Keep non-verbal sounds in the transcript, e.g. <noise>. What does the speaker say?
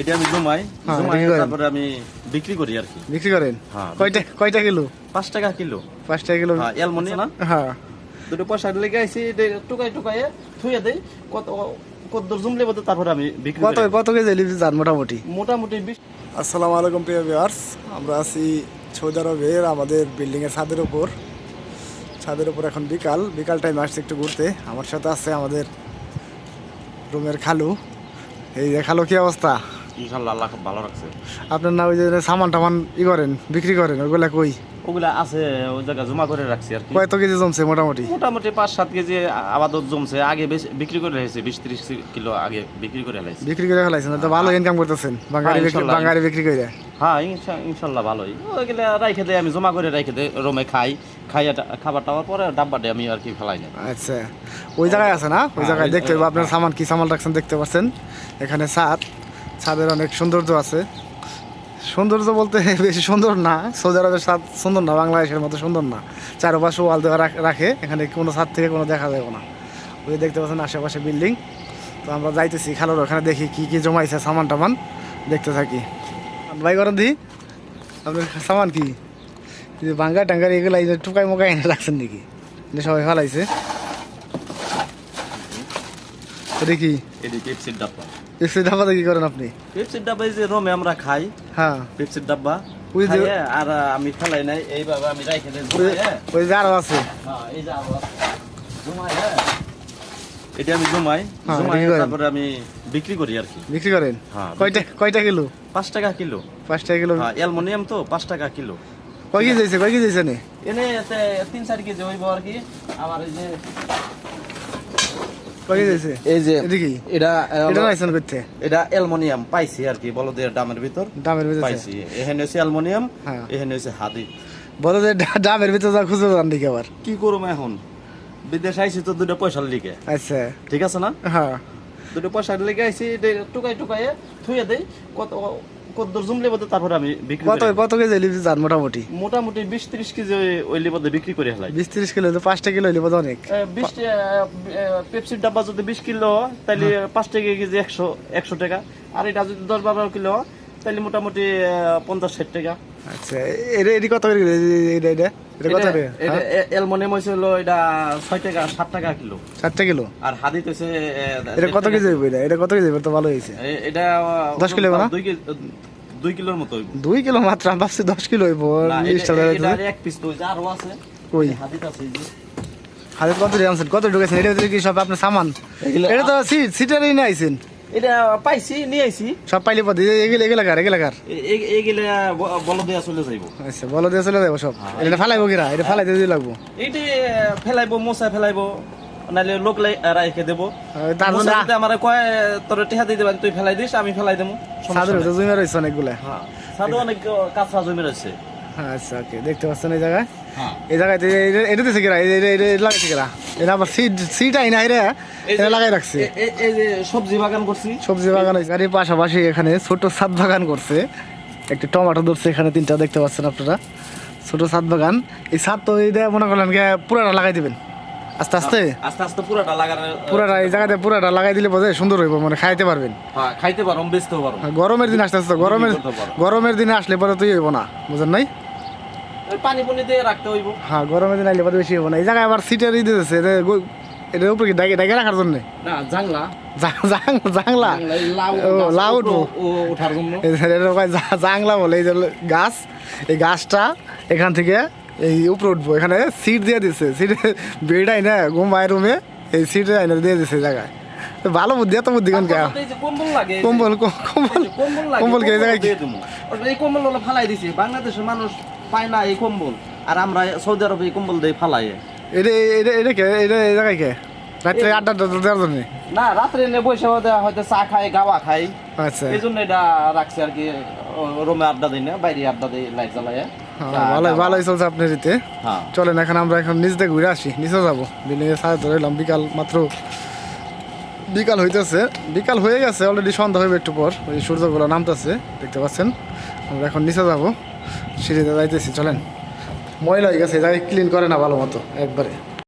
এটা আমি জমাই হ্যাঁ, জমাই বিক্রি তারপরে আমি বিক্রি করি আর কি। বিক্রি করেন? হ্যাঁ। কয়টা কয়টা কিলো? পাঁচ টাকা কিলো। পাঁচ টাকা কিলো? হ্যাঁ অ্যালমোনিয়াম না? হ্যাঁ। দুটো পয়সা লেগে আইছি টুকাই টুকাই থুয়ে দেই কত কত দূর জমলে বলতে তারপরে আমি বিক্রি কত কত কেজি লিপি যান মোটামুটি? মোটামুটি আসসালামু আলাইকুম প্রিয় ভিউয়ার্স আমরা আছি সৌদি আরবের আমাদের বিল্ডিংয়ের ছাদের উপর। ছাদের উপর এখন বিকাল। বিকাল টাইম আসছে একটু ঘুরতে। আমার সাথে আছে আমাদের রুমের খালু। এই যে খালু কি অবস্থা? ইনশাল্লাহ আল্লাহ খুব ভালো রাখছে। আপনার না ওই যে সামান টামান ই করেন বিক্রি করেন ওইগুলা কই? ওগুলা আছে ওই জায়গা জমা করে রাখছি আর কি। কত কেজি জমছে মোটামুটি? মোটামুটি পাঁচ সাত কেজি আবাদত জমছে আগে বেশ বিক্রি করে রেখেছে বিশ ত্রিশ কিলো আগে বিক্রি করে রেখেছে। বিক্রি করে ফেলাইছেন তো ভালো ইনকাম করতেছেন বাঙালি হ্যাঁ, বিক্রি বাঙালি বিক্রি করে হ্যাঁ ইনশা- ইনশাল্লাহ ভালোই। ওইগুলা রাইখে দেয় আমি জমা করে রাইখে দেয় রোমে খাই খাই খাবার টাবার পরে ডাব্বা দিয়ে আমি আর কি ফেলাই না। আচ্ছা ওই জায়গায় আছে না? ওই হ্যাঁ, জায়গায় দেখতে পাবো আপনার সামান কি সামান রাখছেন দেখতে পাচ্ছেন। এখানে ছাদ ছাদের অনেক সৌন্দর্য আছে। সৌন্দর্য বলতে <laughs> বেশি সুন্দর না, সৌদি আরবের ছাদ সুন্দর না, বাংলাদেশের মতো সুন্দর না। চারপাশে ওয়াল দেওয়া রাখ- এখানে কোনো ছাদ থেকে কোনো দেখা যাবে না। ওই দেখতে পাচ্ছেন আশেপাশে বিল্ডিং। তো আমরা যাইতেছি খালোর ওখানে দেখি কি কি জমাইছে সামান টামান, দেখতে থাকি। ভাই করেন দি, আপনার সামান কি? ভাঙ্গা টাঙ্গার এগুলো এই টুকাই মোকাই এনে রাখছেন নাকি? সবাই ফেলাইছে। এটা কি? এটি পেপসির ডাব্বা কি করেন আপনি? পেপসির ডাব্বা যে রোমে আমরা খাই হ্যাঁ। পেপসির ডাব্বা। ওই যে- আর আমি ফেলাই নাই এইভাবে আমি রাইখে দেয় ওই- ওই যে আরও আছে। হ্যাঁ এই যে আবার জমাই হ্যাঁ। এটা আমি জমাই হ্যাঁ, জমাই তারপরে আমি বিক্রি করি আর কি। বিক্রি করেন? হ্যাঁ, কয়টা কয়টা কিলো? পাঁচ টাকা কিলো। পাঁচ টাকা কিলো। হ্যাঁ অ্যালমোনিয়াম তো পাঁচ টাকা কিলো। কয় কেজি দিয়েছে কয় কেজি দিয়েছে নে এনে তিন চার কেজি হইব আর কি। আমার এই যে এই যে এটা এটা এটা করতে? এটা অ্যালমোনিয়াম পাইছি আর কি বলদের দামের ভিতর। দামের ভিতরে পাইছি। এখানে হচ্ছে অ্যালমোনিয়াম হ্যাঁ। এখানে হচ্ছে হাদিদ বলো যে ডা- দামের ভিতরে যা খুঁজে যান দেখি আবার। কি করব এখন? বিদেশ আইছি তো দুটো পয়সার লিগে। আচ্ছা। ঠিক আছে না? হ্যাঁ। দুটো পয়সার লিগে আইছি টুকাই টুকাই থুয়ে দেই কত কত দূর জমলে বলতে তারপরে আমি বিক্রি কত কত কেজি লিপি যান মোটামুটি? মোটামুটি বিশ ত্রিশ কেজি ওই- লিবদে বিক্রি করে হেলাই বিশ তিরিশ কিলো তো পাঁচটা কিলো লিপি তো অনেক। বিশ পেপসির ডাব্বা যদি বিশ কিলো হয়, তাহলে পাঁচ টাকা কেজি একশো একশো টাকা। আর এটা যদি দশ বারো কিলো হয়, তাহলে মোটামুটি পঞ্চাশ ষাট টাকা। আচ্ছা এটা এটি কত করে এটা? এটা হ্যাঁ? টাকা টাকা কিলো। চারটা কিলো? আর হাদিত হয়েছে এটা কত কেজি হইব এটা? এটা কত কেজি হইব? তো ভালো হয়েছে এটা দশ কিলো না? দুই কেজি দুই কিলোর মতো হইব। দুই কিলো মাত্র? আমি ভাবছি দশ কিলো হইব। না, লিস্টটা এটা- এক পিস তো আরও আছে। ওই হাদিত আছে এই কত দিয়ে আনছেন? কত ঢুকেছেন? এটা কি সব আপনার সামান? এটা তো সিট সিটারই আইছেন। এটা পাইছি নিয়ে আইছি সব পাইলে পথে এগুলো এগুলো কার এগুলো কার এগুলা বল দেয়া চলে যাইব আচ্ছা বলো দিয়ে চলে যাব সব এটা ফালাইবো কিরা এটা ফালাই দিয়ে লাগবো এইটি ফেলাইবো মশা ফেলাইবো নাহলে লোক রাইখে দেবো তার জন্য আমার কয় তোর টিহা তুই ফেলাই দিস আমি ফেলাই দেবো সাদের জমি রয়েছে অনেকগুলা হ্যাঁ সাধু অনেক কাঁচা জমি রয়েছে আচ্ছা ওকে দেখতে পাচ্ছেন এই জায়গায় হ্যাঁ এই জায়গায় এটা- এটা দিছে কিরা এটা এটা এটা লাগাইছে কিরা এটা আবার সিট সিট আই না এটা এই এটা লাগাই রাখছে। এ- এ- এই যে সবজি বাগান করছি। সবজি বাগান হয়েছে পাশাপাশি এখানে ছোট ছাদ বাগান করছে। একটি টমেটো ধরছে এখানে তিনটা দেখতে পাচ্ছেন আপনারা। ছোট ছাদ বাগান। এই ছাদ তো এই দেয় মনে করলেন পুরাটা লাগাই দিবেন। আস্তে আস্তে? আস্তে আস্তে পুরাটা লাগানো পুরাটা এই জায়গাতে পুরাটা লাগাই দিলে বোধহয় সুন্দর হইব মানে খাইতে পারবেন। হ্যাঁ খাইতে পারো বেচতেও পারো। গরমের দিন আসতে আসতে গরমের গরমের দিনে আসলে পরে তুই হইব না বুঝেন নাই? পানি পুনি দিয়ে রাখতে হইব। হ্যাঁ গরমের দিন আইলে পরে বেশি হইব না। এই জায়গায় আবার সিটের ই দিতেছে এটার উপরে কি ডাকে ডাকে রাখার জন্য? না জাংলা। জাংলা? লাউ। ওঠার জন্য। জাংলা বলে এই যে গাছ এই গাছটা এখান থেকে এই উপরে উঠবো। এখানে সিট দিয়ে দিচ্ছে সিটে <laughs> বেড আইনা ঘুমায় রুমে এই সিটে আইনা দিয়ে এই জায়গায়। ভালো বুদ্ধি এত বুদ্ধি কেন কম্বল কম্বল কম্বল কে জায়গায় এই কম্বল ফালাই দিছে। বাংলাদেশের মানুষ পায় না এই কম্বল। আর আমরা সৌদি আরবে এই কম্বল দিয়ে ফালাই এটা এটা এটা কে? এটা এই জায়গায় কে? রাত্রে আড্ডা আড্ডা দেওয়ার জন্য? না রাত্রে এনে বসে হয়তো চা খাই গাওয়া খাই আচ্ছা। এই জন্য এটা রাখছে আর কি রুমে আড্ডা দিই না বাইরে আড্ডা দিই লাইট জ্বালায়। ভালোই ভালোই চলছে আপনার ইতে চলেন এখন আমরা এখন নিচ থেকে ঘুরে আসি। নিচে যাব। বিল্ডিং এর সাথে ধরে বিকাল মাত্র বিকাল হইতেছে। বিকাল হয়ে গেছে অলরেডি সন্ধ্যা হইবে একটু পর। ওই সূর্যগুলো নামতেছে দেখতে পাচ্ছেন। আমরা এখন নিচে যাব। সিঁড়িতে যাইতেছি চলেন। ময়লা হয়ে গেছে এই ক্লিন করে না ভালো মতো একবারে।